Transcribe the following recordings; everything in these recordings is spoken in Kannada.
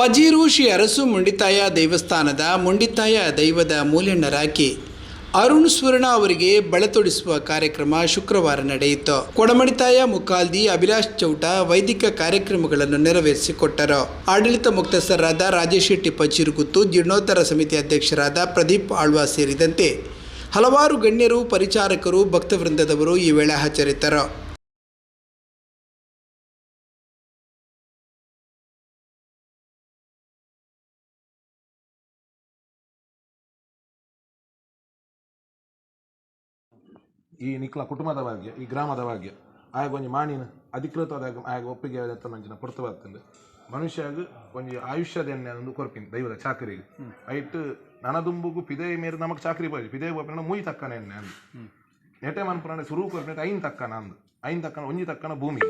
ಪಜೀರು ಶ್ರೀ ಅರಸು ಮುಂಡಿತಾಯ ದೇವಸ್ಥಾನದ ಮುಂಡಿತಾಯ ದೈವದ ಮೂಲೆಣ್ಣರಾಕಿ ಅರುಣ್ ಸ್ವರ್ಣ ಅವರಿಗೆ ಬಳೆತೊಡಿಸುವ ಕಾರ್ಯಕ್ರಮ ಶುಕ್ರವಾರ ನಡೆಯಿತು. ಕೊಡಮಡಿತಾಯ ಮುಖಾಲ್ದಿ ಅಭಿಲಾಷ್ ಚೌಟ ವೈದಿಕ ಕಾರ್ಯಕ್ರಮಗಳನ್ನು ನೆರವೇರಿಸಿಕೊಟ್ಟರು. ಆಡಳಿತ ಮುಕ್ತಸ್ಥರಾದ ರಾಜೇಶ್ ಶೆಟ್ಟಿ ಪಚೀರುಗುತ್ತು ಜೀರ್ಣೋತ್ತರ ಸಮಿತಿ ಅಧ್ಯಕ್ಷರಾದ ಪ್ರದೀಪ್ ಆಳ್ವಾ ಸೇರಿದಂತೆ ಹಲವಾರು ಗಣ್ಯರು, ಪರಿಚಾರಕರು, ಭಕ್ತವೃಂದದವರು ಈ ವೇಳೆ ಹಾಜರಿದ್ದರು. ಈ ನಿಕ್ಲ ಕುಟುಂಬದ ಭಾಗ್ಯ, ಈ ಗ್ರಾಮದ ಭಾಗ್ಯ. ಆಗ ಒಂಜಿ ಮಾಣಿನ ಅಧಿಕೃತವಾದ ಆಗ ಒಪ್ಪಿಗೆ ಅಂತ ನಂಚಿನ ಪೊರ್ತು ಬರ್ತಂಡು ಒಂದು ಒಂಜಿ ಆಯುಷ್ಯದ ಎಣ್ಣೆ ಒಂದು ಕೊರ್ಪಿನ ದೈವದ ಚಾಕರಿಗೆ. ಐಟ್ ನನದುಂಬುಗು ಪಿದೇ ಮೇರೆ ನಮಗೆ ಚಾಕರಿ ಬಾಜಿ ಪಿದೇ ಬೋಪಿನ ಮುಯಿ ತಕ್ಕನೆ ಎಣ್ಣೆ ಅಂದು. ನೆಟೆ ಮನ್ಪುರಾಣೆ ಸುರು ಕೊರ್ಪಿನ ಐನ್ ತಕ್ಕನ ಅಂದು. ಐನ್ ತಕ್ಕನ, ಒಂಜಿ ತಕ್ಕನ ಭೂಮಿ.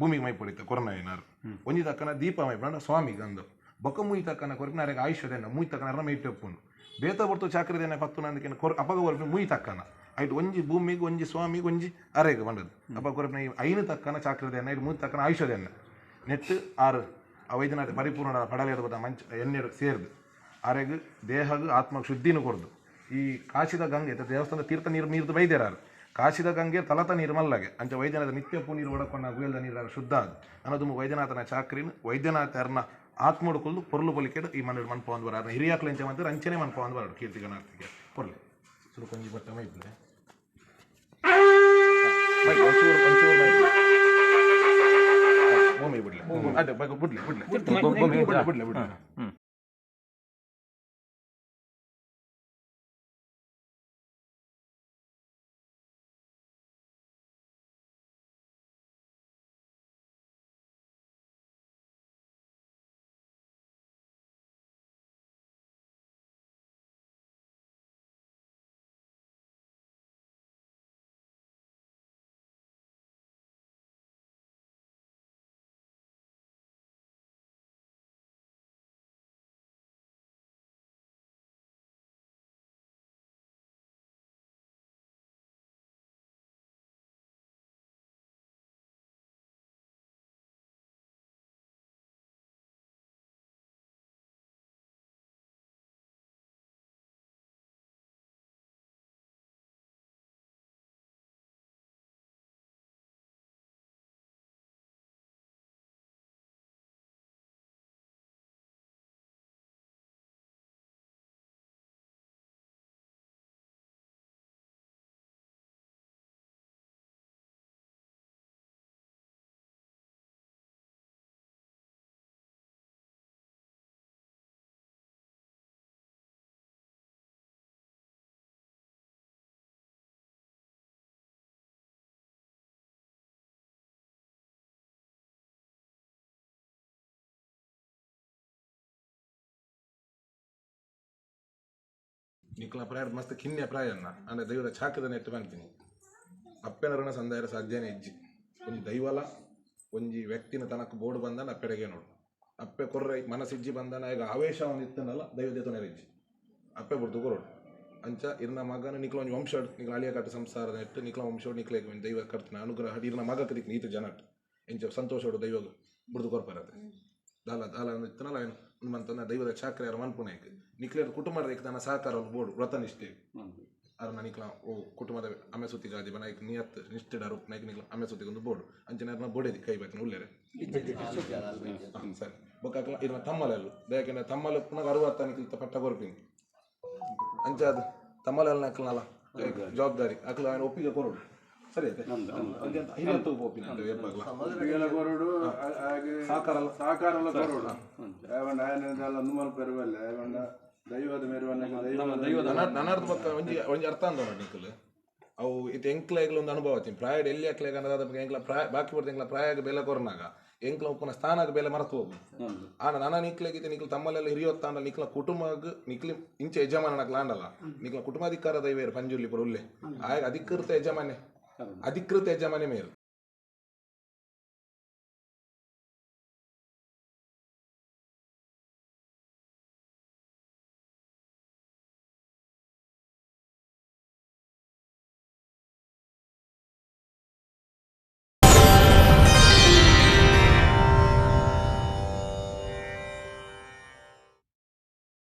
ಭೂಮಿಗೆ ಮೈ ಪಡಿತ ಕೊರೋನಾ ಏನಾರು ಒಂಜಿ ತಕ್ಕನ ದೀಪ ಮೈ ಪಡ ಸ್ವಾಮಿಗೆ ಅಂದು. ಬೊಕ್ಕ ಮುಯಿ ತಕ್ಕನ ಕೊರ್ಪಿನ ಆಯುಷ್ಯದ ಎಣ್ಣೆ ಮುಯಿ ತಕ್ಕನ ಅರ್ನ ಮೈ ಟೆಪ್ಪುಂಡು ಬೇತ ಬರ್ತು ಚಾಕರಿದ ಎಣ್ಣೆ ಪತ್ತು ನಂದಕ್ಕೆ ಕೊರ್ ಅಪಗ ಕೊರ್ಪಿನ ಮುಯಿ ತಕ್ಕನ. ಐಟ್ ಒಂಜಿ ಭೂಮಿಗೆ ಒಂಜಿ ಸ್ವಾಮಿಗೆ ಒಂಜಿ ಅರೆಗೆ ಬಂದದ್ದು. ಅಪ್ಪ ಕೊರ್ಪಿನ ಐನು ತಕ್ಕನ ಚಾಕ್ರದ ಎಣ್ಣೆ ಐದು ಮೂರು ತಕ್ಕನ ಆಯುಷದ ಎಣ್ಣೆ ನೆಟ್ಟು ಆರು ಆ ವೈದ್ಯನಾಥ ಪರಿಪೂರ್ಣ ಪಡಲೇದ ಬದ ಮಂಚ ಎಣ್ಣೆ ಸೇರ್ದು. ಅರೆಗೆ ದೇಹಗ ಆತ್ಮಗ್ ಶುದ್ಧಿನೂ ಕೊಡ್ದು. ಈ ಕಾಶಿದ ಗಂಗೆ ದೇವಸ್ಥಾನದ ತೀರ್ಥ ನೀರು ನೀರ್ದು ಬೈದೇರಾರು ಕಾಶಿದ ಗಂಗೆ ತಲತ ನೀರು ಮಲ್ಲಗೆ. ಅಂಚ ವೈದ್ಯನಾಥ ನಿತ್ಯ ಪೂ ನೀರು ಒಡಕೊಂಡ ಗುಯಲ್ದ ನೀರು ಶುದ್ಧ ಅದು ಅನ್ನೋದು ವೈದ್ಯನಾಥನ ಚಾಕ್ರಿನ ವೈದ್ಯನಾಥ ಅರ್ನ ಆತ್ಮ ಹುಡುಕಲು ಪೊರ್ಲು ಬಲಿಕೆಡು ಈ ಮನೆ ಮನ್ಪ ಒಂದು ಬರ ಹಿರಿಯಾಕ್ಲು ಎಂಚ ಮಂತ್ರ ಅಂಚನೆ ಮನ್ಪ ಒಂದು ಕೀರ್ತಿ ಗಣಾರ್ಥಿಗೆ ಕೊರ್ಲಿ ಸುರು ಕೊಂಜಿ ಬಟ್ಟ ಮೈಪ್ಲೆ ಮೈಕ್ ಒಂಚೂರು ಒಂಚೂರು ಮೈಕ್ ಭೂಮಿ ಬಿಡ್ಲಿ ಅಡ್ಡ ಬಗ್ಗು ಬಿಡ್ಲಿ ಬಿಡ್ಲಿ ಬಿಡ್ಲಿ ಬಿಡ್ಲಿ ಬಿಡ್ಲಿ ನಿಕ್ಲ ಪ್ರಾಯ ಮಸ್ತ್ ಕಿನ್ನೆ ಪ್ರಾಯನ್ನ ಅಂದ್ರೆ ದೈವದ ಚಾಕದ ನೆಟ್ಟು ಬಂತೀನಿ ಅಪ್ಪೆನರನ ಸಂದಾಯರ ಸಾಧ್ಯನೇ ಇಜ್ಜಿ. ಒಂಜಿ ದೈವಲ, ಒಂಜಿ ವ್ಯಕ್ತಿನ ತನಕ ಬೋರ್ಡ್ ಬಂದನ ಅಪ್ಪೆಡೆಗೆ ನೋಡು. ಅಪ್ಪೆ ಕೊರ್ರೆ ಮನಸ್ಸಿಜ್ಜಿ ಬಂದನ, ಈಗ ಆವೇಶ ಅವನು ಇತ್ತನಲ್ಲ ದೈವ ದೇತನ ಇಜ್ಜಿ. ಅಪ್ಪೆ ಬಿಡ್ತು ಕೊರೋಡು. ಅಂಚ ಇರ್ನ ಮಗನ ನಿಕ್ಲ ಒಂದು ವಂಶ ನಿಕ್ಲ ಅಳಿಯ ಕಟ್ಟು ಸಂಸಾರ ನೆಟ್ಟು ನಿಕ್ಲ ವಂಶ ನಿಕ್ಲ ದೈವ ಕರ್ತನ ಅನುಗ್ರಹ, ಇರ್ನ ಮಗ ಕದಿಕ್ ನೀತು ಜನಟ್. ಎಂಚ ಸಂತೋಷ ದೈವ ಬಿಡ್ದು ಕೊರ್ಪರತ್ತೆ. ದಾಲ ದಾಲ ಇತ್ತನಲ್ಲ ಏನು? ನಿಮ್ಮಂತಂದ್ರೆ ದೈವದ ಚಾಕ್ರೆ ಯಾರು ಮನ್ಪುಣೆಗೆ ನಿಕ್ಲೇರ್ ಕುಟುಂಬದ ಏಕದಾನ ಸಹಕಾರ ಬೋರ್ಡ್ ವ್ರತ ನಿಷ್ಠೆ. ಅರ ನನಗೆ ಓ ಕುಟುಂಬದ ಅಮೆ ಸುತ್ತಿ ಆದಿ ಬನ ನಿಯತ್ ನಿಷ್ಠೆ ರೂಪ ನೈಕ್ ನಿಕ್ಲ ಅಮೆ ಸುತ್ತಿ ಒಂದು ಬೋರ್ಡ್ ಅಂಚನೆ ಅದನ್ನ ಬೋಡೆದಿ ಕೈ ಬೇಕನ ಉಳ್ಳೇರೆ ಸರಿ. ಬೊಕ್ಕಾಕ್ಲ ಇದನ್ನ ತಮ್ಮಲಲ್ಲು. ಯಾಕೆಂದ್ರೆ ತಮ್ಮಲ ಪುನಃ ಅರುವತ್ತ ನಿಕ್ಲಿತ ಪಟ್ಟ ಕೊರ್ಪಿಂಗ್ ಅಂಚೆ ಅದು ತಮ್ಮಲಲ್ಲಿ ನಕ್ಲನಲ್ಲ ಜವಾಬ್ದಾರಿ. ಅಕ್ಲ ಒಪ್ಪಿಗೆ ಕೊರೋಡು. ಸರಿ ಒಂಜಿ ಅರ್ಥ ಅವು ಇದು ಎಂಕ್ಲಾಗ್ಲ ಒಂದು ಅನುಭವ ಆತೀನಿ ಪ್ರಾಯಡ್ ಎಲ್ಲಿ ಹಾಕ್ಲಾಗ ಬಗ್ಗೆ ಎಂಕ್ಲ ಪ್ರಾಯ ಬಾಕಿ ಬಿಡ್ತು ಎಂಕ್ಲ ಪ್ರಾಯಾಗ ಬೆಲೆ ಕೊರನಾಗ. ಎಂಕ್ಲ ಉಪ್ಪನ ಸ್ಥಾನಕ್ಕೆ ಬೆಲೆ ಮರೆತು ಹೋಗು ಆನ ನನ್ನ ನಿಕ್ಲಾಗಿದ್ದೆ ನಿಕ್ಲ ತಮ್ಮಲ್ಲೆಲ್ಲ ಹಿರಿಯೋತ್ತಾಂಡ ನಿಕ್ಲ ಕುಟುಂಬಗ್ ನಿಕ್ಲಿ ಇಂಚೆ ಯಜಮಾನಕ್ಕೆ ಲಾಂಡಲ್ಲ. ನಿಕ್ಲ ಕುಟುಂಬಾಧಿಕಾರ ದೈವೇರು ಪಂಜುಲ್ಲಿ ಉಲ್ಲೆ. ಆಗ ಅಧಿಕೃತ ಯಜಮಾನೆ ಅಧಿಕೃತ ಯಜಮಾನೆ ಮೇರು